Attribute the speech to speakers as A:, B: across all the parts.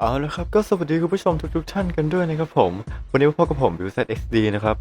A: เอาละครับก็สวัสดีคุณผู้ชมทุกๆท่านกันด้วยนะครับผม วันนี้พบกับผมบิวเซต XD นะครับ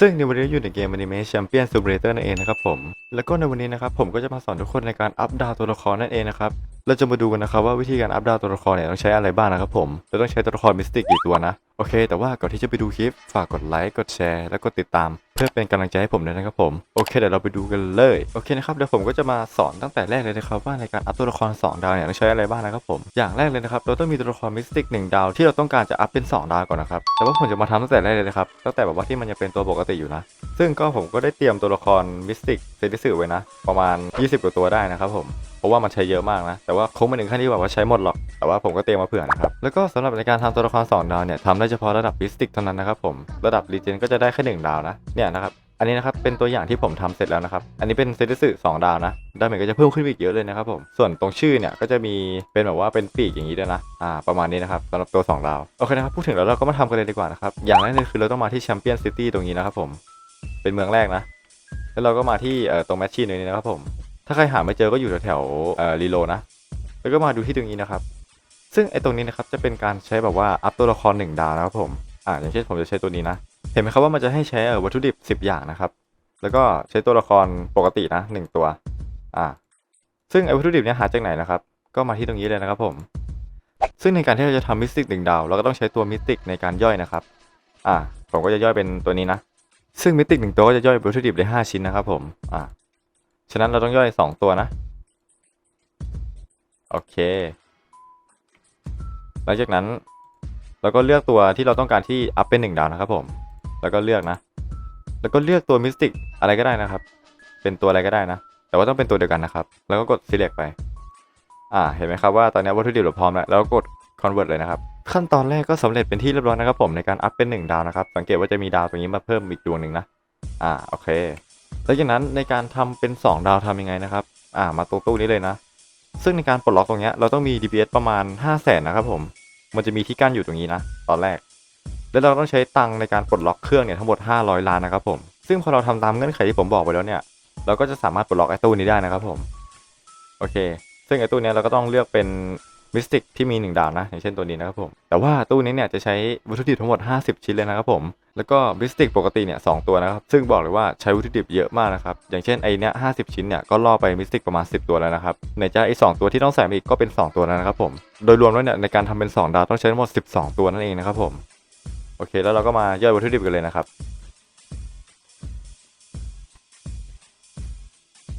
A: ซึ่งในวันนี้อยู่ในเกม Anime Champion Simulator นั่นเองนะครับผม แล้วก็ในวันนี้นะครับผมก็จะมาสอนทุกคนในการอัพดาวตัวละครนั่นเองนะครับ เราจะมาดูกันนะครับว่าวิธีการอัพดาวตัวละครเนี่ยต้องใช้อะไรบ้างนะครับผม เราต้องใช้ตัวละครมิสติกกี่ตัวนะ โอเค แต่ว่าก่อนที่จะไปดูคลิป ฝากกดไลค์ กดแชร์ แล้วก็ติดตาม เพื่อเป็นกำลังใจให้ผมด้วยนะครับผม โอเค เดี๋ยวเราไปดูกันเลย โอเคนะครับ เดี๋ยวผมก็จะมาสอนตั้งแต่แรกเลยนะครับ ว่าในการอัพตัวละคร 2 ดาวเนี่ยต้องใช้อะไรบ้างนะครับผม อย่างแรกเลยนะครับ เราต้องมีตัวละครมิสติก1ดาวที่เราต้องการจะอัพเป็น 2 ดาวก่อนนะครับ แต่ว่าผมจะมาทำตั้งแต่แรกเลยนะครับ ตั้งแต่แบบว่าที่มันยังเป็นตัวปกติอยู่นะ ซึ่งก็ผมก็ได้เตรียมตัวละครมิสติกเซติสึไว้นะ ประมาณ 20 กว่าตัวได้นะครับผม ราะว่ามันใช้เยอะมากนะ แต่ว่าคงไม่ถึงขั้นที่แบบว่าใช้หมดหรอก แต่ว่าผมก็เตรียมมาเผื่อนะครับ แล้วก็สำหรับในการทำตัวละคร2ดาวเนี่ยทำได้เฉพาะระดับมิสติกเท่านั้นนะครับผม ระดับรีเจนก็จะได้แค่1ดาวนะ เนี่ยนะครับ อันนี้นะครับเป็นตัวอย่างที่ผมทำเสร็จแล้วนะครับ อันนี้เป็นเซติสึ2ดาวนะ ดาเมจก็จะเพิ่มขึ้นไปอีกเยอะเลยนะครับผม ส่วนตรงชื่อเนี่ยก็จะมีเป็นแบบว่าเป็นปีกอย่างนี้ด้วยนะ อ่า ประมาณนี้นะครับสำหรับตัว 2 ดาว โอเคนะครับ พูดถึงแล้วเราก็มาทำกันเลยดีกว่านะครับ อย่างแรกเลยคือเราต้องมาที่แชมเปี้ยนซิตี้ตรงนี้นะครับผม เป็นเมืองแรกนะ แล้วเราก็มาที่เอ่อตรงแมชชีนนี้นะครับผม ถ้าใครหาไม่เจอก็อยู่แถวๆเอ่อรีโลนะ แล้วก็มาดูที่ตรงนี้นะครับ ซึ่งไอ้ตรงนี้นะครับจะเป็นการใช้แบบว่าอัพตัวละครหนึ่งดาวนะครับผมอ่าอย่างเช่นผมจะใช้ตัวนี้นะ เห็นไหมครับว่ามันจะให้ใช้เออวัตถุดิบ 10 อย่างนะครับ แล้วก็ใช้ตัวละครปกตินะหนึ่งตัวอ่าซึ่งไอ้วัตถุดิบเนี้ยหาจากไหนนะครับ ก็มาที่ตรงนี้เลยนะครับผม ซึ่งในการที่เราจะทำมิสติกหนึ่งดาว เราก็ต้องใช้ตัวมิสติกในการย่อยนะครับ อ่าผมก็จะย่อยเป็นตัวนี้นะ ซึ่งมิสติกหนึ่งตัวก็จะย่อยวัตถุดิบได้ห้าชิ้นนะครับผม อ่า ฉะนั้นเราต้องย่อยสองตัวนะ โอเค หลังจากนั้น เราก็เลือกตัวที่เราต้องการที่อัพเป็นหนึ่งดาวนะครับผม แล้วก็เลือกนะ แล้วก็เลือกตัวมิสติกอะไรก็ได้นะครับ เป็นตัวอะไรก็ได้นะ แต่ว่าต้องเป็นตัวเดียวกันนะครับ แล้วก็กด select ไป อ่า เห็นไหมครับว่าตอนนี้วัตถุดิบเราพร้อมแล้ว แล้วกด convert เลยนะครับ ขั้นตอนแรกก็สำเร็จเป็นที่เรียบร้อยนะครับผมในการอัพเป็นหนึ่งดาวนะครับ สังเกตว่าจะมีดาวตรงนี้มาเพิ่มอีกดวงหนึ่งนะ อ่า โอเค แล้วจากนั้นในการทำเป็น 2 ดาวทำยังไงนะครับ อ่ามาตรงตู้นี้เลยนะ ซึ่งในการปลดล็อกตรงเนี้ยเราต้องมี DPS ประมาณ 5 0 0แสนนะครับผม มันจะมีที่กั้นอยู่ตรงนี้นะ ตอนแรก แล้วเราต้องใช้ตังในการปลดล็อกเครื่องเนี่ยทั้งหมด 500 ล้านนะครับผม ซึ่งพอเราทำตามเงื่อนไขที่ผมบอกไปแล้วเนี่ย เราก็จะสามารถปลดล็อกไอ้ตู้นี้ได้นะครับผม โอเค ซึ่งไอ้ตู้นี้เราก็ต้องเลือกเป็นมิสติกที่มี 1 ดาวนะ อย่างเช่นตัวนี้นะครับผม แต่ว่าตู้นี้เนี่ยจะใช้วัตถุดิบทั้งหมด 50 ชิ้นเลยนะครับผม แล้วก็มิสติกปกติเนี่ยสองตัวนะครับ ซึ่งบอกเลยว่าใช้วัตถุดิบเยอะมากนะครับ อย่างเช่นไอเนี้ยห้าสิบชิ้นเนี่ยก็ล่อไปมิสติกประมาณ 10 ตัวแล้วนะครับในจะไอสองตัวที่ต้องใส่มาอีกก็เป็น 2 ตัวแล้วนะครับผมโดยรวมแล้วเนี่ยในการทำเป็น 2 ดาวต้องใช้ทั้งหมด 12 ตัวนั่นเองนะครับผมโอเค แล้วเราก็มาย่อยวัตถุดิบกันเลยนะครับ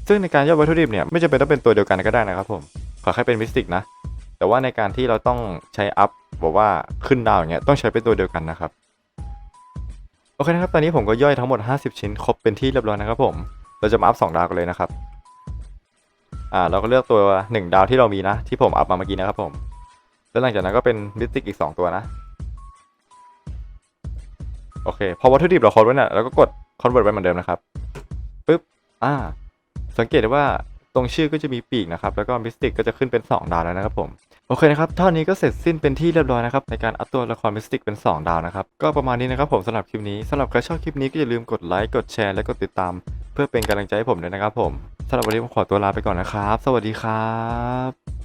A: ซึ่งในการย่อยวัตถุดิบเนี่ยไม่จำเป็นต้องเป็นตัวเดียวกันก็ได้นะครับผมขอแค่เป็นมิสติกนะแต่ว่าในการที่เราต้องใช้อัพบอกว่าขึ้นดาวอย่างเงี้ยต้องใช้เป็นตัวเดียวกันนะครับ โอเคนะครับ ตอนนี้ผมก็ย่อยทั้งหมด 50 ชิ้น ครบเป็นที่เรียบร้อยนะครับผม เราจะมาอัพ 2 ดาวกันเลยนะครับ อ่า เราก็เลือกตัว 1 ดาวที่เรามีนะ ที่ผมอัพมาเมื่อกี้นะครับผม แล้วหลังจากนั้นก็เป็นมิสติกอีก 2 ตัวนะ โอเค พอวัตถุดิบเราครบแล้วเนี่ยเราก็กด convert ไปเหมือนเดิมนะครับ ปึ๊บ อ่า สังเกตได้ว่าตรงชื่อก็จะมีปีกนะครับ แล้วก็มิสติกก็จะขึ้นเป็น 2 ดาวแล้วนะครับผม โอเคนะครับเท่านี้ก็เสร็จสิ้นเป็นที่เรียบร้อยนะครับในการอัพตัวละครมิสติกเป็น 2 ดาวนะครับก็ประมาณนี้นะครับผมสำหรับคลิปนี้สำหรับใครชอบคลิปนี้ก็อย่าลืมกดไลค์กดแชร์และกดติดตาม เพื่อเป็นกำลังใจให้ผมด้วยนะครับผมสำหรับวันนี้ผมขอตัวลาไปก่อนนะครับ สวัสดีครับ